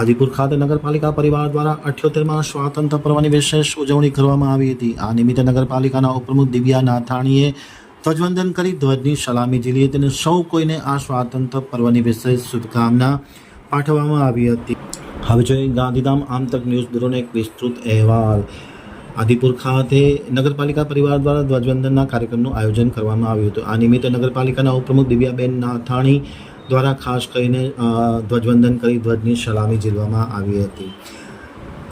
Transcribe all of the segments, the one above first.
આદિપુર ખાતે નગરપાલિકા પરિવાર દ્વારા અઠ્યોતેરમાં સ્વાતંત્ર્ય પર્વની વિશેષ ઉજવણી કરવામાં આવી હતી. આ નિમિત્તે નગરપાલિકાના ઉપપ્રમુખ દિવ્યા નાથાણીએ ધ્વજવંદન કરી ધ્વજની સલામી ઝીલી હતી અને સૌ કોઈને આ સ્વાતંત્ર્ય પર્વની વિશેષ શુભકામના પાઠવવામાં આવી હતી. હવે જોઈએ ગાંધીધામ આમતક ન્યૂઝ બ્યુરોનો એક વિસ્તૃત અહેવાલ. આદિપુર ખાતે નગરપાલિકા પરિવાર દ્વારા ધ્વજવંદનના કાર્યક્રમનું આયોજન કરવામાં આવ્યું હતું. આ નિમિત્તે નગરપાલિકાના ઉપપ્રમુખ દિવ્યાબેન નાથાણી દ્વારા ખાસ કરીને ધ્વજવંદન કરી ધ્વજની સલામી ઝીલવામાં આવી હતી.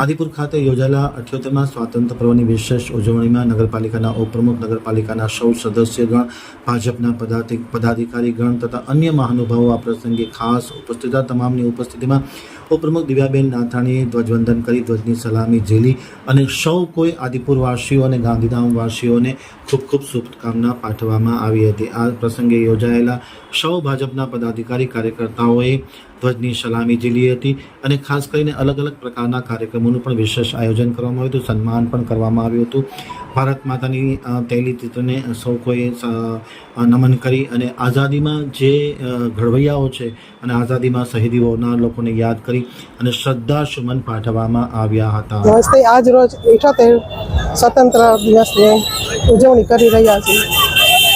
આદિપુર ખાતે યોજાયેલા અઠ્યોતેરમાં સ્વાતંત્ર્ય પર્વની વિશેષ ઉજવણીમાં નગરપાલિકાના ઉપપ્રમુખ, નગરપાલિકાના સૌ સદસ્યગણ, ભાજપના પદાધિ પદાધિકારીગણ તથા અન્ય મહાનુભાવો આ પ્રસંગે ખાસ ઉપસ્થિત તમામની ઉપસ્થિતિમાં ઉપપ્રમુખ દિવ્યાબેન નાથાણીએ ધ્વજવંદન કરી, ધ્વજની સલામી ઝીલી અને સૌ કોઈ આદિપુર વાસીઓ અને ગાંધીધામવાસીઓને ખૂબ ખૂબ શુભકામના પાઠવવામાં આવી હતી. આ પ્રસંગે યોજાયેલા સૌ ભાજપના પદાધિકારી કાર્યકર્તાઓએ ધ્વજની સલામી ઝીલી હતી અને ખાસ કરીને અલગ અલગ પ્રકારના કાર્યક્રમોનું પણ વિશેષ આયોજન કરવામાં આવ્યું હતું, સન્માન પણ કરવામાં આવ્યું હતું. ભારત માતાની તૈલી ચિત્રને સૌ કોઈ નમન કરી અને આઝાદીમાં જે ઘડવૈયાઓ છે અને આઝાદીમાં શહીદીઓના લોકોને યાદ કરી અને શ્રદ્ધા સુમન પાઠવવામાં આવ્યા હતા. નમસ્તે, આજ રોજ ઇઠોતેર સ્વતંત્ર દિવસની ઉજવણી કરી રહ્યા છીએ.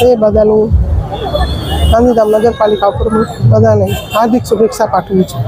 એ બદલ ગાંધીધામ નગરપાલિકા ઉપર બધાને હાર્દિક શુભેચ્છા પાઠવું છું.